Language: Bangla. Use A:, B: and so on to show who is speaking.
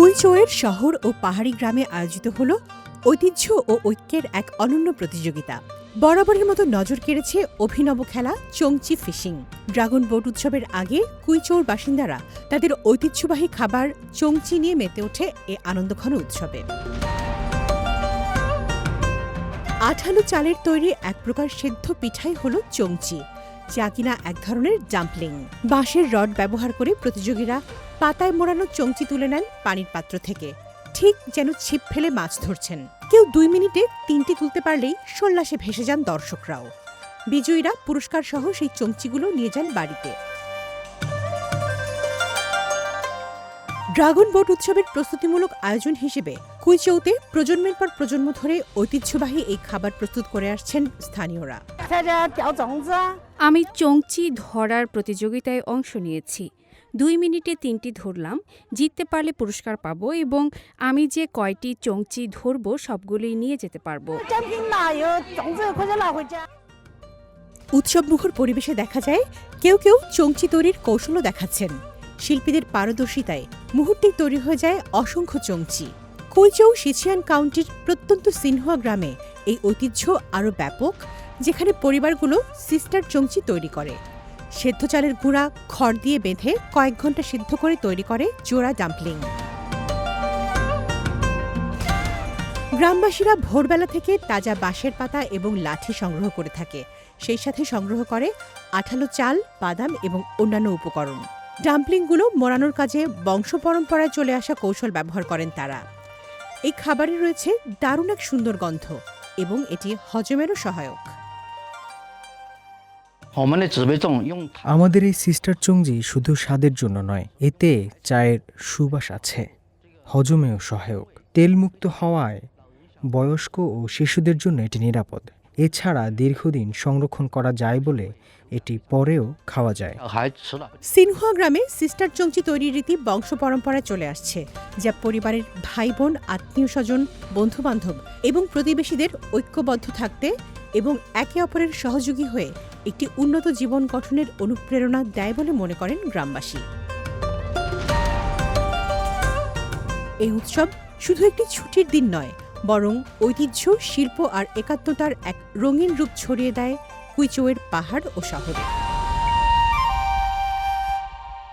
A: কুইচোয়ের শহর ও পাহাড়ি গ্রামে আয়োজিত হল ঐতিহ্য ও ঐক্যের এক অনন্য প্রতিযোগিতা। বরাবরের মতো নজর কেড়েছে অভিনব খেলা চংচি ফিশিং। ড্রাগন বোট উৎসবের আগে কুইচৌর বাসিন্দারা তাদের ঐতিহ্যবাহী খাবার চংচি নিয়ে মেতে ওঠে এ আনন্দঘন উৎসবে। আঠালো চালের তৈরি এক প্রকার সেদ্ধ পিঠাই হল চংচি। যা কিনা এক ধরনের জাম্পলিং বাঁশের রড ব্যবহার করে প্রতিযোগীরা পাতায় মোড়ানো চমচি তুলে নেন পানির পাত্র থেকে। ঠিক যেন ছিপ ফেলে মাছ ধরছেন। কেউ দুই মিনিটে তিনটি তুলতে পারলেই সল্লাসে ভেসে যান দর্শকরাও। বিজয়ীরা পুরস্কার সহ সেই চমচিগুলো নিয়ে যান বাড়িতে। ড্রাগন বোট উৎসবের প্রস্তুতিমূলক আয়োজন হিসেবে কুইচৌতে প্রজন্মের পর প্রজন্ম ধরে ঐতিহ্যবাহী এই খাবার প্রস্তুত করে আসছেন স্থানীয়রা।
B: আমি চংচি ধরার প্রতিযোগিতায় অংশ নিয়েছি। দুই মিনিটে তিনটি ধরলাম, জিততে পারলে পুরস্কার পাবো এবং আমি যে কয়টি চংচি ধরব সবগুলোই নিয়ে যেতে পারব।
A: উৎসবমুখর পরিবেশে দেখা যায়, কেউ কেউ চংচি তৈরির কৌশলও দেখাচ্ছেন। শিল্পীদের পারদর্শিতায় মুহূর্তেই তৈরি হয়ে যায় অসংখ্য চংচি। কুইচৌ সিচিয়ান কাউন্টির প্রত্যন্ত সিনহুয়া গ্রামে এই ঐতিহ্য আরও ব্যাপক যেখানে পরিবারগুলো সিস্টার চংচি তৈরি করে। সেদ্ধ চালের গুঁড়া, খড় দিয়ে বেঁধে কয়েক ঘণ্টা সিদ্ধ করে তৈরি করে জোড়া ডাম্পলিং। গ্রামবাসীরা ভোরবেলা থেকে তাজা বাঁশের পাতা এবং লাঠি সংগ্রহ করে থাকে। সেই সাথে সংগ্রহ করে আঠালো চাল, বাদাম এবং অন্যান্য উপকরণ। ডাম্পলিংগুলো মরানোর কাজে বংশ পরম্পরায় চলে আসা কৌশল ব্যবহার করেন তারা। এই খাবারে রয়েছে দারুণ এক সুন্দর গন্ধ এবং এটি হজমেরও সহায়ক।
C: আমাদের এই সিস্টার চুংজি শুধু স্বাদের জন্য নয় এতে চায়ের সুবাস আছে হজমেও সহায়ক। তেলমুক্ত হওয়ায় বয়স্ক ও শিশুদের জন্য এটি নিরাপদ। এছাড়া দীর্ঘদিন সংরক্ষণ করা যায় বলে এটি পরেও খাওয়া যায়।
A: সিনহুয়া গ্রামে সিস্টার চংচি তৈরির রীতি বংশ পরম্পরায় চলে আসছে যা পরিবারের ভাই বোন আত্মীয় স্বজন বন্ধুবান্ধব এবং প্রতিবেশীদের ঐক্যবদ্ধ থাকতে এবং একে অপরের সহযোগী হয়ে একটি উন্নত জীবন গঠনের অনুপ্রেরণা দেয় বলে মনে করেন গ্রামবাসী। এই উৎসব শুধু একটি ছুটির দিন নয়, বরং ঐতিহ্য, শিল্প আর একাত্মতার এক রঙিন রূপ ছড়িয়ে দেয় কুইচোয়ের পাহাড় ও শহরে।